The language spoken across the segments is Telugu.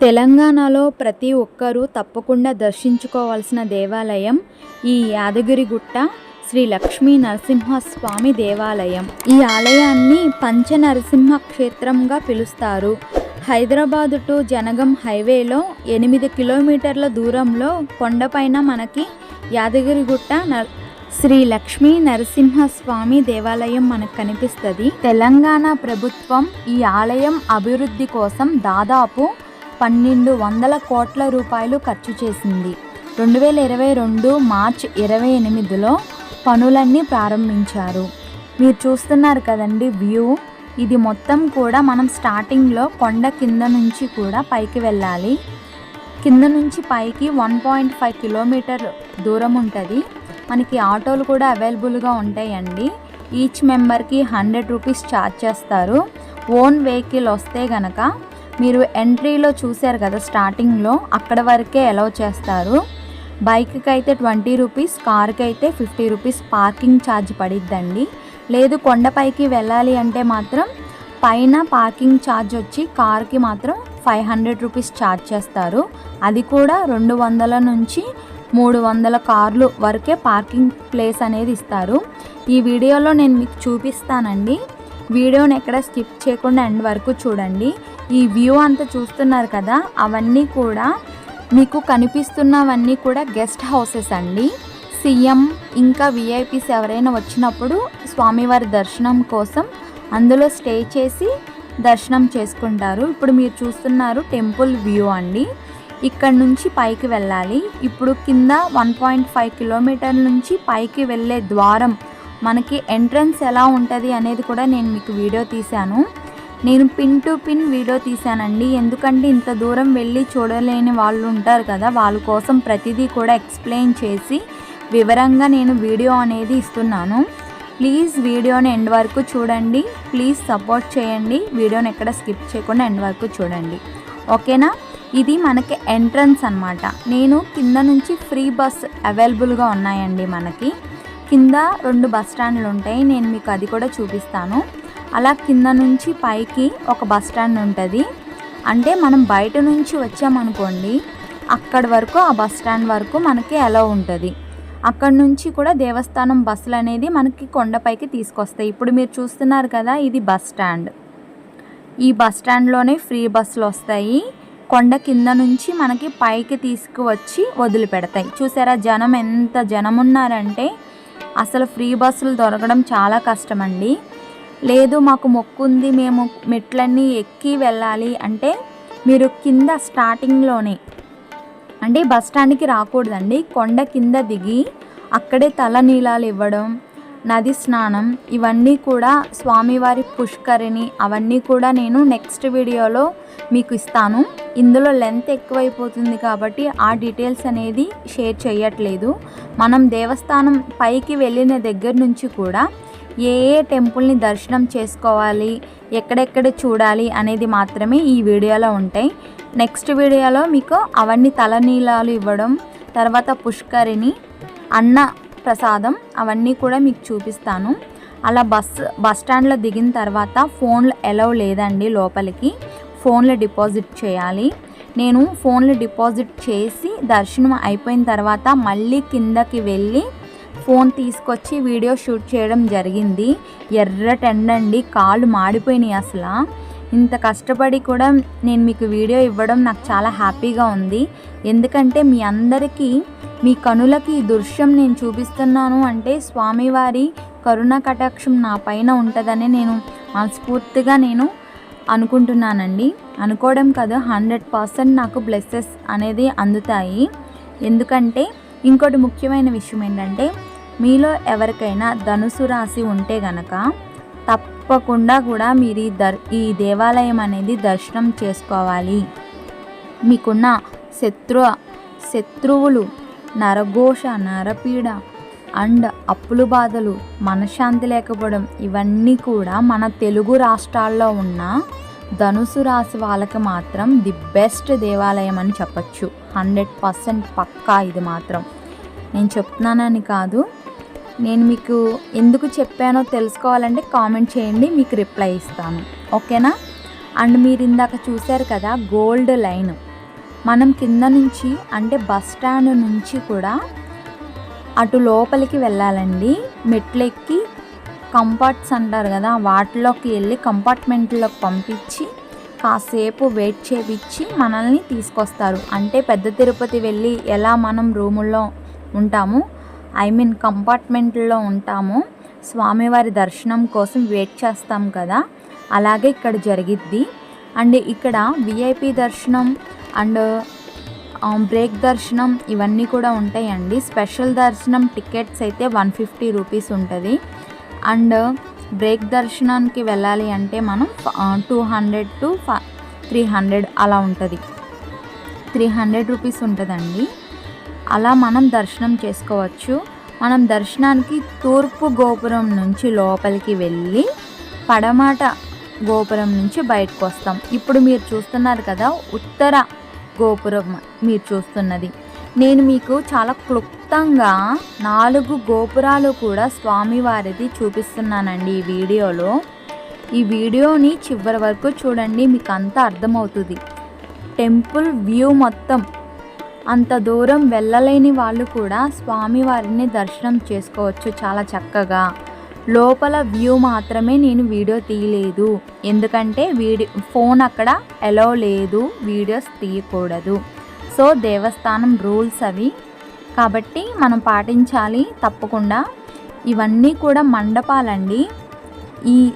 తెలంగాణలో ప్రతి ఒక్కరూ తప్పకుండా దర్శించుకోవాల్సిన దేవాలయం ఈ యాదగిరిగుట్ట శ్రీ లక్ష్మీ నరసింహస్వామి దేవాలయం. ఈ ఆలయాన్ని పంచ నరసింహ క్షేత్రంగా పిలుస్తారు. హైదరాబాద్ టు జనగం హైవేలో ఎనిమిది కిలోమీటర్ల దూరంలో కొండపైన మనకి యాదగిరిగుట్ట నర్ శ్రీ లక్ష్మీ నరసింహస్వామి దేవాలయం మనకు కనిపిస్తుంది. తెలంగాణ ప్రభుత్వం ఈ ఆలయం అభివృద్ధి కోసం దాదాపు పన్నెండు వందల కోట్ల రూపాయలు ఖర్చు చేసింది. రెండు వేల ఇరవై రెండు మార్చ్ ఇరవై ఎనిమిదిలో పనులన్నీ ప్రారంభించారు. మీరు చూస్తున్నారు కదండి వ్యూ. ఇది మొత్తం కూడా మనం స్టార్టింగ్లో కొండ కింద నుంచి కూడా పైకి వెళ్ళాలి. కింద నుంచి పైకి వన్ పాయింట్ ఫైవ్ కిలోమీటర్ దూరం ఉంటుంది. మనకి ఆటోలు కూడా అవైలబుల్గా ఉంటాయండి. ఈచ్ మెంబర్కి హండ్రెడ్ రూపీస్ ఛార్జ్ చేస్తారు. ఓన్ వెహికల్ వస్తే గనక మీరు ఎంట్రీలో చూశారు కదా స్టార్టింగ్లో అక్కడ వరకే అలౌ చేస్తారు. బైక్కి అయితే ట్వంటీ రూపీస్ కార్కి అయితే ఫిఫ్టీ రూపీస్ పార్కింగ్ ఛార్జ్ పడిద్దండి. లేదు కొండపైకి వెళ్ళాలి అంటే మాత్రం పైన పార్కింగ్ ఛార్జ్ వచ్చి కార్కి మాత్రం ఫైవ్ హండ్రెడ్ రూపీస్ ఛార్జ్ చేస్తారు. అది కూడా రెండు వందల నుంచి మూడు వందల కార్లు వరకే పార్కింగ్ ప్లేస్ అనేది ఇస్తారు. ఈ వీడియోలో నేను మీకు చూపిస్తానండి. వీడియోని ఎక్కడ స్కిప్ చేయకుండా ఎండ్ వరకు చూడండి. ఈ వ్యూ అంతా చూస్తున్నారు కదా అవన్నీ కూడా మీకు కనిపిస్తున్నవన్నీ కూడా గెస్ట్ హౌసెస్ అండి. సీఎం ఇంకా విఐపీస్ ఎవరైనా వచ్చినప్పుడు స్వామివారి దర్శనం కోసం అందులో స్టే చేసి దర్శనం చేసుకుంటారు. ఇప్పుడు మీరు చూస్తున్నారు టెంపుల్ వ్యూ అండి. ఇక్కడ నుంచి పైకి వెళ్ళాలి. ఇప్పుడు కింద వన్ పాయింట్ ఫైవ్ కిలోమీటర్ నుంచి పైకి వెళ్ళే ద్వారం మనకి ఎంట్రన్స్ ఎలా ఉంటుంది అనేది కూడా నేను మీకు వీడియో తీశాను. నేను పిన్ టు పిన్ వీడియో తీశానండి. ఎందుకంటే ఇంత దూరం వెళ్ళి చూడలేని వాళ్ళు ఉంటారు కదా వాళ్ళ కోసం ప్రతిదీ కూడా ఎక్స్ప్లెయిన్ చేసి వివరంగా నేను వీడియో అనేది ఇస్తున్నాను. ప్లీజ్ వీడియోని ఎండ్ వరకు చూడండి. ప్లీజ్ సపోర్ట్ చేయండి. వీడియోని ఎక్కడ స్కిప్ చేయకుండా ఎండ్ వరకు చూడండి. ఓకేనా? ఇది మనకి ఎంట్రన్స్ అన్నమాట. నేను కింద నుంచి ఫ్రీ బస్ అవైలబుల్గా ఉన్నాయండి మనకి. కింద రెండు బస్ స్టాండ్లు ఉంటాయి. నేను మీకు అది కూడా చూపిస్తాను. అలా కింద నుంచి పైకి ఒక బస్ స్టాండ్ ఉంటుంది. అంటే మనం బయట నుంచి వచ్చామనుకోండి అక్కడి వరకు ఆ బస్ స్టాండ్ వరకు మనకి ఎలా ఉంటుంది. అక్కడ నుంచి కూడా దేవస్థానం బస్సులు అనేది మనకి కొండపైకి తీసుకొస్తాయి. ఇప్పుడు మీరు చూస్తున్నారు కదా ఇది బస్ స్టాండ్. ఈ బస్ స్టాండ్లోనే ఫ్రీ బస్సులు వస్తాయి. కొండ కింద నుంచి మనకి పైకి తీసుకువచ్చి వదిలిపెడతాయి. చూసారా జనం ఎంత జనం ఉన్నారంటే అసలు ఫ్రీ బస్సులు దొరకడం చాలా కష్టమండి. లేదు మాకు మొక్కుంది మేము మెట్లన్నీ ఎక్కి వెళ్ళాలి అంటే మీరు కింద స్టార్టింగ్లోనే అంటే బస్ స్టాండ్కి రాకూడదండి. కొండ కింద దిగి అక్కడే తల నీలాలు ఇవ్వడం నది స్నానం ఇవన్నీ కూడా స్వామివారి పుష్కరిణి అవన్నీ కూడా నేను నెక్స్ట్ వీడియోలో మీకు ఇస్తాను. ఇందులో లెంత్ ఎక్కువైపోతుంది కాబట్టి ఆ డీటెయిల్స్ అనేది షేర్ చేయట్లేదు. మనం దేవస్థానం పైకి వెళ్ళిన దగ్గర నుంచి కూడా ఏ ఏ టెంపుల్ని దర్శనం చేసుకోవాలి ఎక్కడెక్కడ చూడాలి అనేది మాత్రమే ఈ వీడియోలో ఉంటాయి. నెక్స్ట్ వీడియోలో మీకు అవన్నీ తలనీలాలు ఇవ్వడం తర్వాత పుష్కరిణి అన్న ప్రసాదం అవన్నీ కూడా మీకు చూపిస్తాను. అలా బస్ బస్ స్టాండ్లో దిగిన తర్వాత ఫోన్లు ఎలవ్ లేదండి లోపలికి. ఫోన్లు డిపాజిట్ చేయాలి. నేను ఫోన్లు డిపాజిట్ చేసి దర్శనం అయిపోయిన తర్వాత మళ్ళీ కిందకి వెళ్ళి ఫోన్ తీసుకొచ్చి వీడియో షూట్ చేయడం జరిగింది. ఎర్రటెండండి కాళ్ళు మాడిపోయినాయి అసలు. ఇంత కష్టపడి కూడా నేను మీకు వీడియో ఇవ్వడం నాకు చాలా హ్యాపీగా ఉంది. ఎందుకంటే మీ అందరికీ మీ కనులకి ఈ దృశ్యం నేను చూపిస్తున్నాను అంటే స్వామివారి కరుణ కటాక్షం నా పైన ఉంటుందని నేను మనస్ఫూర్తిగా నేను అనుకుంటున్నానండి. అనుకోవడం కాదు హండ్రెడ్ పర్సెంట్ నాకు బ్లెస్సెస్ అనేది అందుతాయి. ఎందుకంటే ఇంకోటి ముఖ్యమైన విషయం ఏంటంటే మీలో ఎవరికైనా ధనుసు రాశి ఉంటే గనక తప్పకుండా కూడా మీరు ఈ దర్ ఈ దేవాలయం అనేది దర్శనం చేసుకోవాలి. మీకున్న శత్రు శత్రువులు నరఘోష నరపీడ అండ్ అప్పులు బాధలు మనశ్శాంతి లేకపోవడం ఇవన్నీ కూడా మన తెలుగు రాష్ట్రాల్లో ఉన్న ధనుసు రాశి వాళ్ళకి మాత్రం ది బెస్ట్ దేవాలయం అని చెప్పచ్చు. హండ్రెడ్ పర్సెంట్ పక్కా ఇది మాత్రం. నేను చెప్తున్నానని కాదు. నేను మీకు ఎందుకు చెప్పానో తెలుసుకోవాలంటే కామెంట్ చేయండి మీకు రిప్లై ఇస్తాను. ఓకేనా? అండ్ మీరు ఇందాక చూశారు కదా గోల్డ్ లైన్. మనం కింద నుంచి అంటే బస్ స్టాండ్ నుంచి కూడా అటు లోపలికి వెళ్ళాలండి. మెట్లెక్కి కంపార్ట్స్ అంటారు కదా వాటిలోకి వెళ్ళి కంపార్ట్మెంట్లోకి పంపించి కాసేపు వెయిట్ చేపిచ్చి మనల్ని తీసుకొస్తారు. అంటే పెద్ద తిరుపతి వెళ్ళి ఎలా మనం రూముల్లో ఉంటాము ఐ మీన్ కంపార్ట్మెంట్లో ఉంటాము. స్వామివారి దర్శనం కోసం వెయిట్ చేస్తాం కదా. అలాగే ఇక్కడ జరిగిద్ది. అండ్ ఇక్కడ విఐపి దర్శనం అండ్ బ్రేక్ దర్శనం ఇవన్నీ కూడా ఉంటాయండి. స్పెషల్ దర్శనం టికెట్స్ అయితే వన్ ఫిఫ్టీ రూపీస్ ఉంటుంది. అండ్ బ్రేక్ దర్శనానికి వెళ్ళాలి అంటే మనం two hundred to three hundred అలా ఉంటుంది. త్రీ హండ్రెడ్ రూపీస్ ఉంటుందండి. అలా మనం దర్శనం చేసుకోవచ్చు. మనం దర్శనానికి తూర్పు గోపురం నుంచి లోపలికి వెళ్ళి పడమాట గోపురం నుంచి బయటకు వస్తాం. ఇప్పుడు మీరు చూస్తున్నారు కదా ఉత్తర గోపురం మీరు చూస్తున్నది. నేను మీకు చాలా క్లుప్తంగా నాలుగు గోపురాలు కూడా స్వామివారిది చూపిస్తున్నానండి ఈ వీడియోలో. ఈ వీడియోని చివరి వరకు చూడండి మీకు అంతా అర్థమవుతుంది. టెంపుల్ వ్యూ మొత్తం అంత దూరం వెళ్ళలేని వాళ్ళు కూడా స్వామివారిని దర్శనం చేసుకోవచ్చు చాలా చక్కగా. లోపల వ్యూ మాత్రమే నేను వీడియో తీయలేదు. ఎందుకంటే వీడి ఫోన్ అక్కడ ఎలో లేదు. వీడియోస్ తీయకూడదు. సో దేవస్థానం రూల్స్ అవి. కాబట్టి మనం పాటించాలి తప్పకుండా. ఇవన్నీ కూడా మండపాలండి. ఈ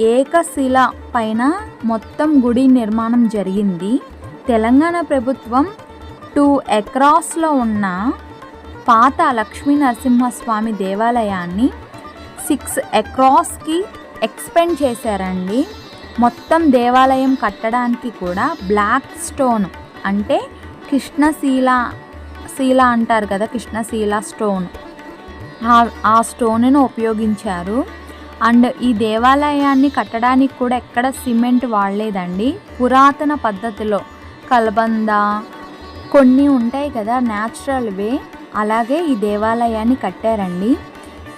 ఏకశిల పైన మొత్తం గుడి నిర్మాణం జరిగింది. తెలంగాణ ప్రభుత్వం టూ ఎక్రాస్లో ఉన్న పాత లక్ష్మీ నరసింహస్వామి దేవాలయాన్ని సిక్స్ ఎక్రాస్కి ఎక్స్పెండ్ చేశారండి. మొత్తం దేవాలయం కట్టడానికి కూడా బ్లాక్ స్టోన్ అంటే కృష్ణశీల శీల అంటారు కదా కృష్ణశీల స్టోన్. ఆ స్టోన్ను ఉపయోగించారు. అండ్ ఈ దేవాలయాన్ని కట్టడానికి కూడా ఎక్కడ సిమెంట్ వాడలేదండి. పురాతన పద్ధతిలో కలబంద కొన్ని ఉంటాయి కదా న్యాచురల్వే అలాగే ఈ దేవాలయాన్ని కట్టారండి.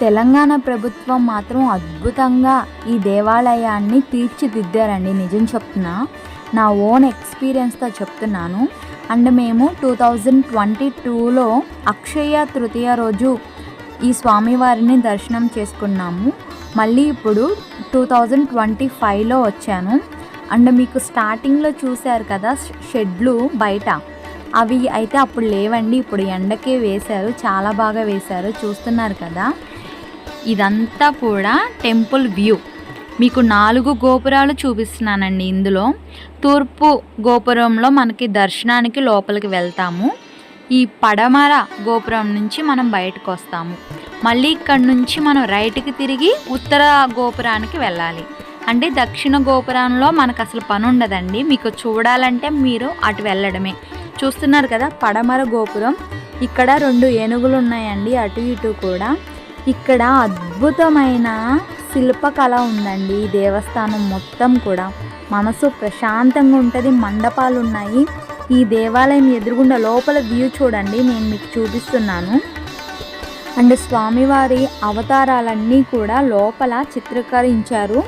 తెలంగాణ ప్రభుత్వం మాత్రం అద్భుతంగా ఈ దేవాలయాన్ని తీర్చిదిద్దారండి. నిజం చెప్తున్నా నా ఓన్ ఎక్స్పీరియన్స్తో చెప్తున్నాను. అండ్ మేము టూ థౌజండ్ ట్వంటీ టూలో అక్షయ తృతీయ రోజు ఈ స్వామివారిని దర్శనం చేసుకున్నాము. మళ్ళీ ఇప్పుడు టూ థౌజండ్ ట్వంటీ ఫైవ్లో వచ్చాను. అండ్ మీకు స్టార్టింగ్లో చూశారు కదా షెడ్లు బయట. అవి అయితే అప్పుడు లేవండి. ఇప్పుడు ఎండకే వేశారు. చాలా బాగా వేశారు. చూస్తున్నారు కదా? ఇదంతా కూడా టెంపుల్ వ్యూ. మీకు నాలుగు గోపురాలు చూపిస్తున్నానండి ఇందులో. తూర్పు గోపురంలో మనకి దర్శనానికి లోపలికి వెళ్తాము. ఈ పడమర గోపురం నుంచి మనం బయటకు వస్తాము. మళ్ళీ ఇక్కడ నుంచి మనం రైట్కి తిరిగి ఉత్తర గోపురానికి వెళ్ళాలి. అంటే దక్షిణ గోపురంలో మనకు అసలు పని ఉండదండి. మీకు చూడాలంటే మీరు అటు వెళ్ళడమే. చూస్తున్నారు కదా పడమర గోపురం. ఇక్కడ రెండు ఏనుగులు ఉన్నాయండి అటు ఇటు కూడా. ఇక్కడ అద్భుతమైన శిల్పకళ ఉందండి ఈ దేవస్థానం మొత్తం కూడా. మనసు ప్రశాంతంగా ఉంటుంది మండపాలు ఉన్నాయి. ఈ దేవాలయం ఎదురుగుండా లోపల వ్యూ చూడండి నేను మీకు చూపిస్తున్నాను. అండ్ స్వామివారి అవతారాలన్నీ కూడా లోపల చిత్రీకరించారు.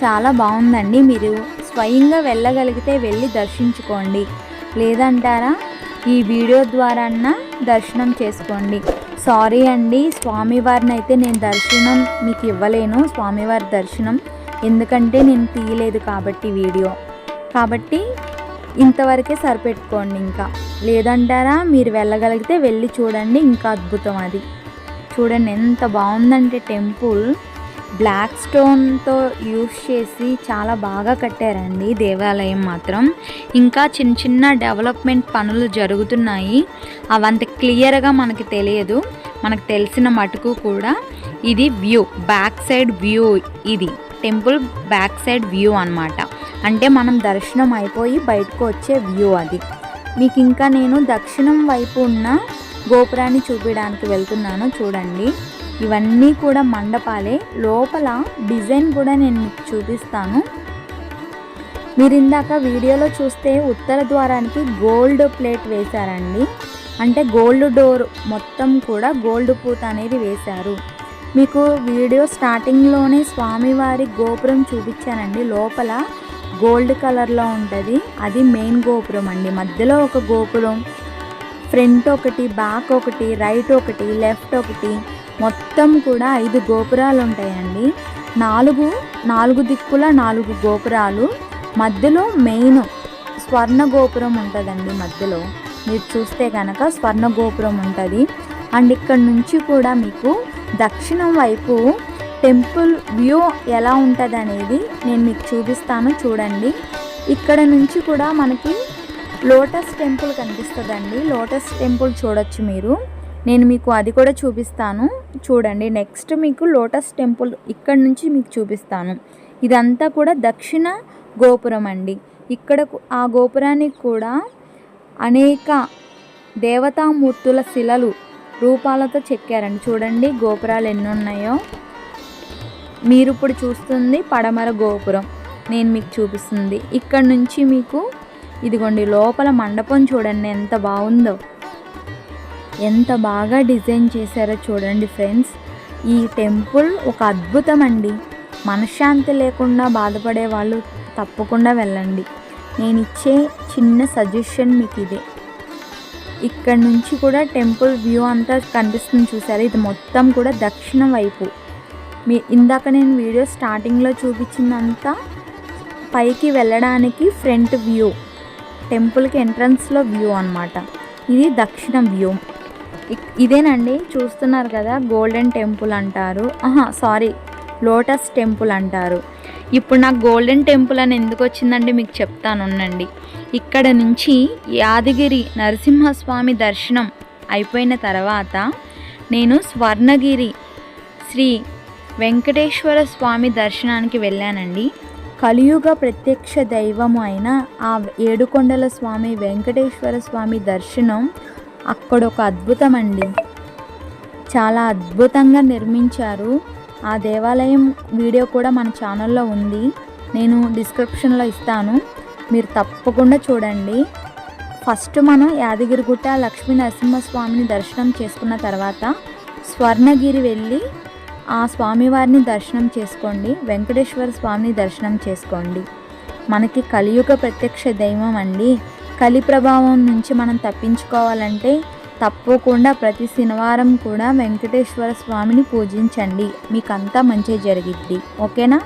చాలా బాగుందండి మీరు స్వయంగా వెళ్ళగలిగితే వెళ్ళి దర్శించుకోండి. లేదంటారా? ఈ వీడియో ద్వారా దర్శనం చేసుకోండి. సారీ అండి స్వామివారిని అయితే నేను దర్శనం మీకు ఇవ్వలేను స్వామివారి దర్శనం. ఎందుకంటే నేను తీయలేదు కాబట్టి వీడియో. కాబట్టి ఇంతవరకే సరిపెట్టుకోండి ఇంకా. లేదంటారా? మీరు వెళ్ళగలిగితే వెళ్ళి చూడండి ఇంకా అద్భుతం అది. చూడండి ఎంత బాగుందంటే టెంపుల్. బ్లాక్ స్టోన్తో యూస్ చేసి చాలా బాగా కట్టారండి దేవాలయం మాత్రం. ఇంకా చిన్న చిన్న డెవలప్మెంట్ పనులు జరుగుతున్నాయి. అవంత క్లియర్గా మనకి తెలియదు. మనకు తెలిసిన మటుకు కూడా ఇది వ్యూ బ్యాక్ సైడ్ వ్యూ ఇది. టెంపుల్ బ్యాక్ సైడ్ వ్యూ అనమాట అంటే మనం దర్శనం అయిపోయి బయటకు వచ్చే వ్యూ అది. మీకు ఇంకా నేను దక్షిణం వైపు ఉన్న గోపురాన్ని చూపించడానికి వెళ్తున్నాను. చూడండి. ఇవన్నీ కూడా మండపాలే. లోపల డిజైన్ కూడా నేను మీకు చూపిస్తాను. మీరు ఇందాక వీడియోలో చూస్తే ఉత్తర ద్వారానికి గోల్డ్ ప్లేట్ వేశారండి. అంటే గోల్డ్ డోర్ మొత్తం కూడా గోల్డ్ పూత అనేది వేశారు. మీకు వీడియో స్టార్టింగ్లోనే స్వామివారి గోపురం చూపించానండి. లోపల గోల్డ్ కలర్లో ఉంటుంది. అది మెయిన్ గోపురం అండి. మధ్యలో ఒక గోపురం ఫ్రంట్ ఒకటి బ్యాక్ ఒకటి రైట్ ఒకటి లెఫ్ట్ ఒకటి. మొత్తం కూడా ఐదు గోపురాలు ఉంటాయండి. నాలుగు నాలుగు దిక్కుల నాలుగు గోపురాలు. మధ్యలో మెయిన్ స్వర్ణ గోపురం ఉంటుందండి మధ్యలో. మీరు చూస్తే కనుక స్వర్ణ గోపురం ఉంటుంది. అండ్ ఇక్కడ నుంచి కూడా మీకు దక్షిణం వైపు టెంపుల్ వ్యూ ఎలా ఉంటుంది అనేది నేను మీకు చూపిస్తాను చూడండి. ఇక్కడ నుంచి కూడా మనకి లోటస్ టెంపుల్ కనిపిస్తుందండి. లోటస్ టెంపుల్ చూడొచ్చు మీరు. నేను మీకు అది కూడా చూపిస్తాను. చూడండి నెక్స్ట్ మీకు లోటస్ టెంపుల్ ఇక్కడ నుంచి మీకు చూపిస్తాను. ఇదంతా కూడా దక్షిణ గోపురం అండి. ఇక్కడ ఆ గోపురానికి కూడా అనేక దేవతామూర్తుల శిలలు రూపాలతో చెక్కారండి. చూడండి గోపురాలు ఎన్ని ఉన్నాయో మీరు ఇప్పుడు చూస్తుంది పడమర గోపురం. నేను మీకు చూపిస్తుంది. ఇక్కడ నుంచి మీకు ఇదిగోండి లోపల మండపం చూడండి ఎంత బాగుందో. ఎంత బాగా డిజైన్ చేశారో చూడండి ఫ్రెండ్స్. ఈ టెంపుల్ ఒక అద్భుతం అండి. మనశ్శాంతి లేకుండా బాధపడే వాళ్ళు తప్పకుండా వెళ్ళండి. నేను ఇచ్చే చిన్న సజెషన్ మీకు ఇదే. ఇక్కడ నుంచి కూడా టెంపుల్ వ్యూ అంతా కనిపిస్తుంది చూసారు? ఇది మొత్తం కూడా దక్షిణ వైపు. మీ ఇందాక నేను వీడియో స్టార్టింగ్లో చూపించిందంతా పైకి వెళ్ళడానికి ఫ్రంట్ వ్యూ టెంపుల్కి ఎంట్రన్స్లో వ్యూ అనమాట ఇది దక్షిణ వ్యూ. ఇదేనండి చూస్తున్నారు కదా గోల్డెన్ టెంపుల్ అంటారు. ఆహా సారీ లోటస్ టెంపుల్ అంటారు. ఇప్పుడు నాకు గోల్డెన్ టెంపుల్ అని ఎందుకు వచ్చిందంటే మీకు చెప్తాను ఉండండి. ఇక్కడ నుంచి యాదగిరి నరసింహస్వామి దర్శనం అయిపోయిన తర్వాత నేను స్వర్ణగిరి శ్రీ వెంకటేశ్వర స్వామి దర్శనానికి వెళ్ళానండి. కలియుగ ప్రత్యక్ష దైవము అయిన ఆ ఏడుకొండల స్వామి వెంకటేశ్వర స్వామి దర్శనం అక్కడ ఒక అద్భుతం అండి చాలా అద్భుతంగా నిర్మించారు. ఆ దేవాలయం వీడియో కూడా మన ఛానల్లో ఉంది. నేను డిస్క్రిప్షన్లో ఇస్తాను. మీరు తప్పకుండా చూడండి. ఫస్ట్ మనం యాదగిరిగుట్ట లక్ష్మీ నరసింహస్వామిని దర్శనం చేసుకున్న తర్వాత స్వర్ణగిరి వెళ్ళి ఆ స్వామివారిని దర్శనం చేసుకోండి. వెంకటేశ్వర స్వామిని దర్శనం చేసుకోండి. మనకి కలియుగ ప్రత్యక్ష దైవం అండి. కలి ప్రభావం నుంచి మనం తప్పించుకోవాలంటే తప్పకుండా ప్రతి శనివారం కూడా వెంకటేశ్వర స్వామిని పూజించండి. మీకు అంతా మంచి జరిగిద్ది. ఓకేనా?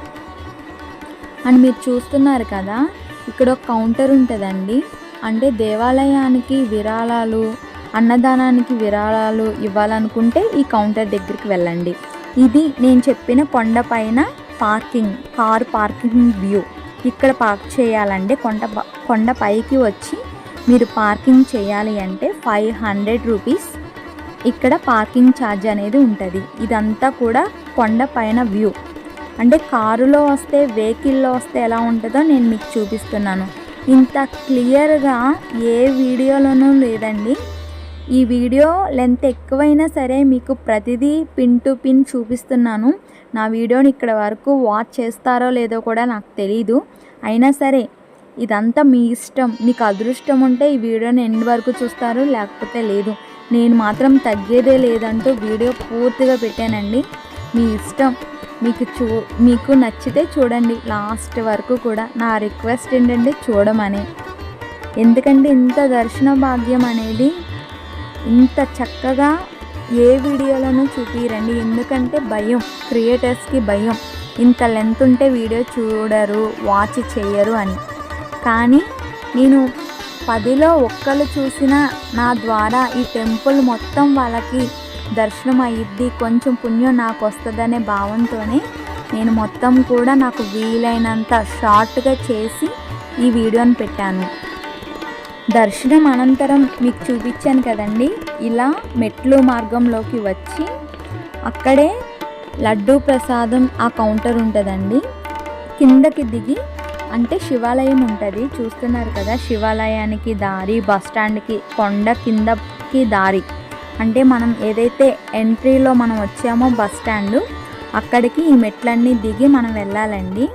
అండ్ మీరు చూస్తున్నారు కదా ఇక్కడ ఒక కౌంటర్ ఉంటుందండి. అంటే దేవాలయానికి విరాళాలు అన్నదానానికి విరాళాలు ఇవ్వాలనుకుంటే ఈ కౌంటర్ దగ్గరికి వెళ్ళండి. ఇది నేను చెప్పిన కొండపైన పార్కింగ్ కార్ పార్కింగ్ వ్యూ. ఇక్కడ పార్క్ చేయాలంటే కొండ ప- కొండ పైకి వచ్చి మీరు పార్కింగ్ చేయాలి అంటే ఫైవ్ హండ్రెడ్ రూపీస్ ఇక్కడ పార్కింగ్ ఛార్జ్ అనేది ఉంటుంది. ఇదంతా కూడా కొండ పైన వ్యూ అంటే కారులో వస్తే వెహికల్లో వస్తే ఎలా ఉంటుందో నేను మీకు చూపిస్తున్నాను. ఇంత క్లియర్గా ఏ వీడియోలోనూ లేదండి. ఈ వీడియో లెంత్ ఎక్కువైనా సరే మీకు ప్రతిదీ పిన్ టు పిన్ చూపిస్తున్నాను. నా వీడియోని ఇక్కడ వరకు వాచ్ చేస్తారో లేదో కూడా నాకు తెలీదు. అయినా సరే ఇదంతా మీ ఇష్టం మీకు అదృష్టం ఉంటే ఈ వీడియోని ఎండ్ వరకు చూస్తారు లేకపోతే లేదు. నేను మాత్రం తగ్గేదే లేదంటూ వీడియో పూర్తిగా పెట్టానండి. మీ ఇష్టం మీకు చూ మీకు నచ్చితే చూడండి లాస్ట్ వరకు కూడా. నా రిక్వెస్ట్ ఏంటంటే చూడమని. ఎందుకంటే ఇంత దర్శన భాగ్యం అనేది ఇంత చక్కగా ఏ వీడియోలను చూపిరండి? ఎందుకంటే భయం. క్రియేటర్స్కి భయం. ఇంత లెంత్ ఉంటే వీడియో చూడరు వాచ్ చేయరు అని. కానీ నేను పదిలో ఒక్కరు చూసిన నా ద్వారా ఈ టెంపుల్ మొత్తం వాళ్ళకి దర్శనం అయ్యిద్ది కొంచెం పుణ్యం నాకు వస్తుందనే భావంతోనే నేను మొత్తం కూడా నాకు వీలైనంత షార్ట్గా చేసి ఈ వీడియోని పెట్టాను. దర్శనం అనంతరం మీకు చూపించాను కదండి? ఇలా మెట్లు మార్గంలోకి వచ్చి అక్కడే లడ్డూ ప్రసాదం ఆ కౌంటర్ ఉంటుందండి. కిందకి దిగి అంటే శివాలయం ఉంటుంది. చూస్తున్నారు కదా శివాలయానికి దారి బస్ స్టాండ్కి కొండ కిందకి దారి. అంటే మనం ఏదైతే ఎంట్రీలో మనం వచ్చామో బస్ స్టాండ్ అక్కడికి ఈ మెట్లన్నీ దిగి మనం వెళ్ళాలండి.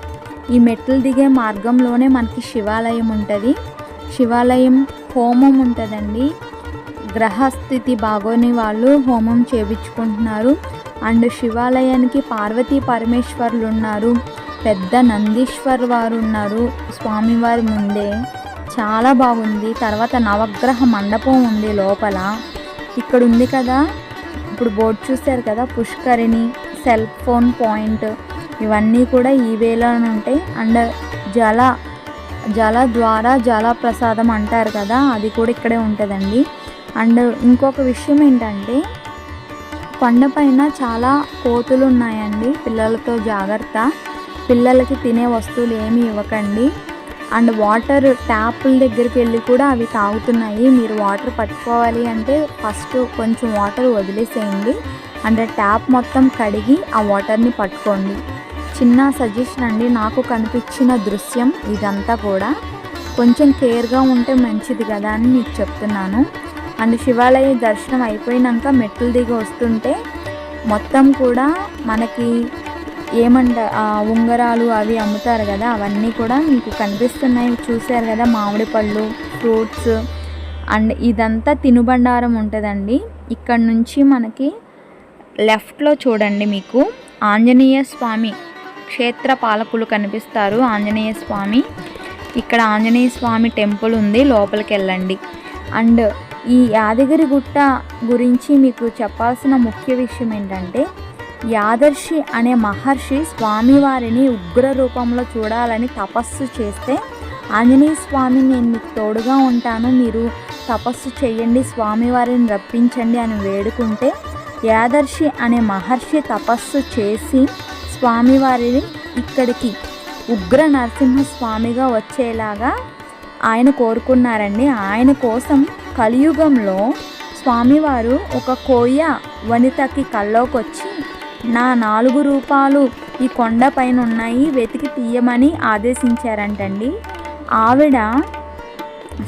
ఈ మెట్లు దిగే మార్గంలోనే మనకి శివాలయం ఉంటుంది. శివాలయం హోమం ఉంటుందండి. గ్రహస్థితి బాగోని వాళ్ళు హోమం చేయించుకుంటున్నారు అండ్ శివాలయానికి పార్వతీ పరమేశ్వర్లు ఉన్నారు పెద్ద నందీశ్వర్ వారు ఉన్నారు స్వామివారి ముందే చాలా బాగుంది. తర్వాత నవగ్రహ మండపం ఉంది లోపల. ఇక్కడ ఉంది కదా. ఇప్పుడు బోర్డు చూశారు కదా పుష్కరిణి సెల్ ఫోన్ పాయింట్. ఇవన్నీ కూడా ఈ వేలోనే ఉంటాయి. అండ్ జల జల ద్వారా జల ప్రసాదం అంటారు కదా అది కూడా ఇక్కడే ఉంటుందండి. అండ్ ఇంకొక విషయం ఏంటంటే కొండపైన చాలా కోతులు ఉన్నాయండి పిల్లలతో జాగ్రత్త. పిల్లలకి తినే వస్తువులు ఏమీ ఇవ్వకండి. అండ్ వాటర్ ట్యాపుల దగ్గరికి వెళ్ళి కూడా అవి తాగుతున్నాయి. మీరు వాటర్ పట్టుకోవాలి అంటే ఫస్ట్ కొంచెం వాటర్ వదిలేసేయండి. అండ్ ట్యాప్ మొత్తం కడిగి ఆ వాటర్ని పట్టుకోండి. చిన్న సజెషన్ అండి నాకు కనిపించిన దృశ్యం ఇదంతా కూడా. కొంచెం కేర్గా ఉంటే మంచిది కదా అని మీకు చెప్తున్నాను. అండ్ శివాలయ దర్శనం అయిపోయినాక మెట్లు దిగి వస్తుంటే మొత్తం కూడా మనకి ఏమంట ఉంగరాలు అవి అమ్ముతారు కదా అవన్నీ కూడా మీకు కనిపిస్తున్నాయి. చూశారు కదా మామిడి పళ్ళు ఫ్రూట్స్ అండ్ ఇదంతా తినుబండారం ఉంటుందండి. ఇక్కడ నుంచి మనకి లెఫ్ట్లో చూడండి మీకు. ఆంజనేయ స్వామి క్షేత్ర పాలకులు కనిపిస్తారు ఆంజనేయ స్వామి. ఇక్కడ ఆంజనేయ స్వామి టెంపుల్ ఉంది లోపలికి వెళ్ళండి. అండ్ ఈ యాదగిరి గుట్ట గురించి మీకు చెప్పాల్సిన ముఖ్య విషయం ఏంటంటే యాదర్శి అనే మహర్షి స్వామివారిని ఉగ్ర రూపంలో చూడాలని తపస్సు చేస్తే ఆంజనేయ స్వామి నేను మీకు తోడుగా ఉంటాను మీరు తపస్సు చేయండి స్వామివారిని రప్పించండి అని వేడుకుంటే యాదర్శి అనే మహర్షి తపస్సు చేసి స్వామివారిని ఇక్కడికి ఉగ్ర నరసింహ స్వామిగా వచ్చేలాగా ఆయన కోరుకున్నారండి. ఆయన కోసం కలియుగంలో స్వామివారు ఒక కోయ వనితకి కల్లోకొచ్చి నా నాలుగు రూపాలు ఈ కొండ పైన ఉన్నాయి వెతికి తీయమని ఆదేశించారంటండి. ఆవిడ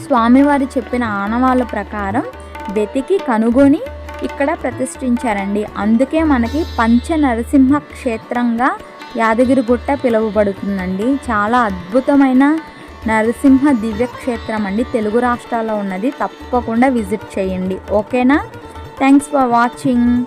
స్వామివారు చెప్పిన ఆనవాళ్ళ ప్రకారం వెతికి కనుగొని ఇక్కడ ప్రతిష్ఠించారండి. అందుకే మనకి పంచ నరసింహ క్షేత్రంగా యాదగిరిగుట్ట పిలువబడుతుందండి. చాలా అద్భుతమైన నరసింహ దివ్యక్షేత్రం అండి. తెలుగు రాష్ట్రాల్లో ఉన్నది. తప్పకుండా విజిట్ చేయండి. ఓకేనా? Thanks for watching